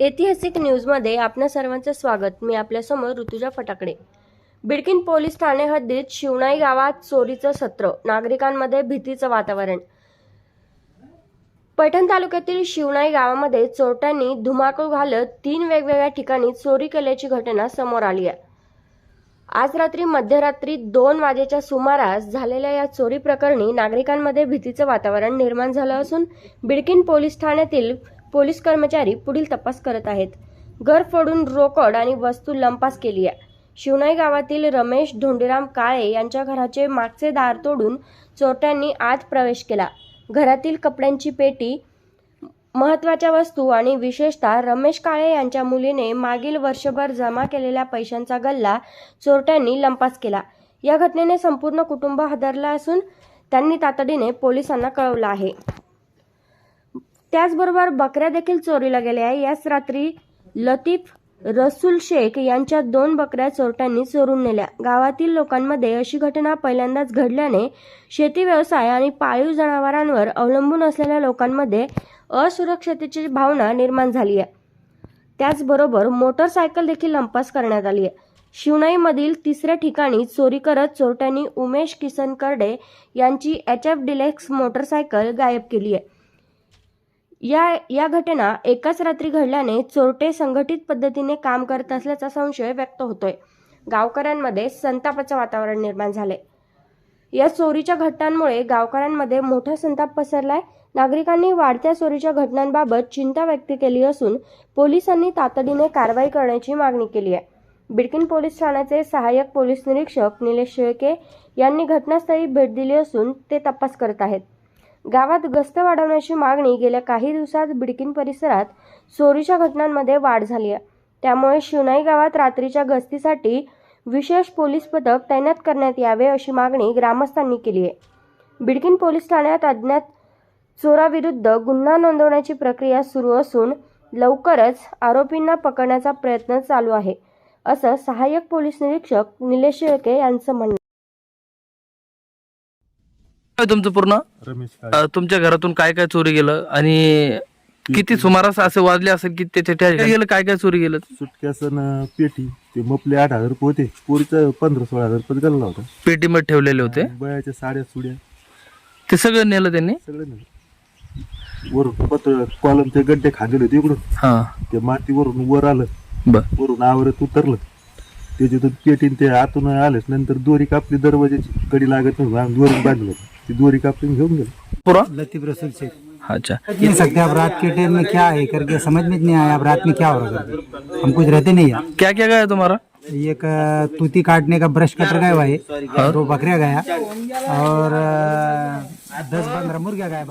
ऐतिहासिक न्यूजमध्ये आपल्या सर्वांचं स्वागत. मी आपल्यासमोर ऋतुजा फटाकडे. बिडकिन पोलीस ठाणे हद्दीत शिवणाई गावात चोरीचं सत्र नागरिकांमध्ये भीतीचं वातावरण. पैठण तालुक्यातील शिवणाई गावामध्ये चोरट्यांनी धुमाकूळ घालत तीन वेगवेगळ्या ठिकाणी चोरी केल्याची घटना समोर आली आहे. आज रात्री मध्यरात्री दोन वाजेच्या सुमारास झालेल्या या चोरी प्रकरणी नागरिकांमध्ये भीतीचं वातावरण निर्माण झालं असून बिडकिन पोलीस ठाण्यातील पोलीस कर्मचारी पुढील तपास करत आहेत. घर फोडून रोकड आणि वस्तू लंपास केली आहे. शिवनाई गावातील रमेश धोंडीराम काळे यांच्या घराचे मागचे दार तोडून चोरट्यांनी आत प्रवेश केला. घरातील कपड्यांची पेटी महत्त्वाच्या वस्तू आणि विशेषतः रमेश काळे यांच्या मुलीने मागील वर्षभर जमा केलेल्या पैशांचा गल्ला चोरट्यांनी लंपास केला. या घटनेने संपूर्ण कुटुंब हादरलं असून त्यांनी तातडीने पोलिसांना कळवलं आहे. त्याचबरोबर बकऱ्या देखील चोरीला गेल्या. आहे याच रात्री लतीफ रसूल शेख यांच्या दोन बकऱ्या चोरट्यांनी चोरून नेल्या. गावातील लोकांमध्ये अशी घटना पहिल्यांदाच घडल्याने शेती व्यवसाय आणि पाळीव जनावरांवर अवलंबून असलेल्या लोकांमध्ये असुरक्षतेची भावना निर्माण झाली आहे. त्याचबरोबर मोटरसायकल देखील लंपास करण्यात आली आहे. शिवणाईमधील तिसऱ्या ठिकाणी चोरी करत चोरट्यांनी उमेश किसन करडे यांची एच एफ डिलेक्स मोटरसायकल गायब केली आहे. या या घटना एकाच रात्री घडल्याने चोरटे संघटित पद्धतीने काम करत असल्याचा संशय व्यक्त होतोय. गावकऱ्यांमध्ये संतापाचं वातावरण निर्माण झाले. या चोरीच्या घटनांमुळे गावकऱ्यांमध्ये मोठा संताप पसरलाय. नागरिकांनी वाढत्या चोरीच्या घटनांबाबत चिंता व्यक्त केली असून पोलिसांनी तातडीने कारवाई करण्याची मागणी केली आहे. बिडकीन पोलीस ठाण्याचे सहाय्यक पोलीस निरीक्षक निलेश शेळके यांनी घटनास्थळी भेट दिली असून ते तपास करत आहेत. गावात गस्त वाढवण्याची मागणी गेल्या काही दिवसात बिडकीन परिसरात चोरीच्या घटनांमध्ये वाढ झाली आहे. त्यामुळे शिवनाई गावात रात्रीच्या गस्तीसाठी विशेष पोलीस पथक तैनात करण्यात यावे अशी मागणी ग्रामस्थांनी केली आहे. बिडकीन पोलीस ठाण्यात अज्ञात चोराविरुद्ध गुन्हा नोंदवण्याची प्रक्रिया सुरू असून लवकरच आरोपींना पकडण्याचा प्रयत्न चालू आहे असं सहाय्यक पोलीस निरीक्षक निलेश शेळके यांचं म्हणणं काय तुमचं पूर्ण? रमेश काळे. अ, तुमच्या घरातून काय काय चोरी गेलं? आणि किती सुमारास असे वाजले असेल की त्याच्या त्या काय गेलं काय काय चोरी गेलं? सुटक्यासन पेटी. ते मपले आठ हजार रुपये होते. पोरीचं पंधरा सोळा हजार रुपये गल्ला होता. पेटीमध्ये ठेवलेले होते? बयाच्या साड्या सुड्या. ते सगळं नेलं त्यांनी? सगळं नाही वरून पत्र कॉलम ते गड्डे खांदेले होते इकडून. हा. ते माती वरून वर आलं. बर. वरून आवरत उतरलं. त्याच्यातून पेटीन ते आतून आलेच नंतर दोरी कापली दरवाजाची. कडी लागत आम्ही दोरी बांधलं. ती दोरी कापली गेलो गेलो. पुरा? लतीफ रसूल शेख. अच्छा. नहीं सकते अब रात के टाइम में क्या है करके समझ में नहीं आया अब रात में क्या हो रहा है हम कुछ रहते नहीं यहाँ क्या क्या गया तुम्हारा? एक तूती काटने का ब्रश कटर गया है. दो बकरियां गया. और दस पंद्रह मुर्गियां गया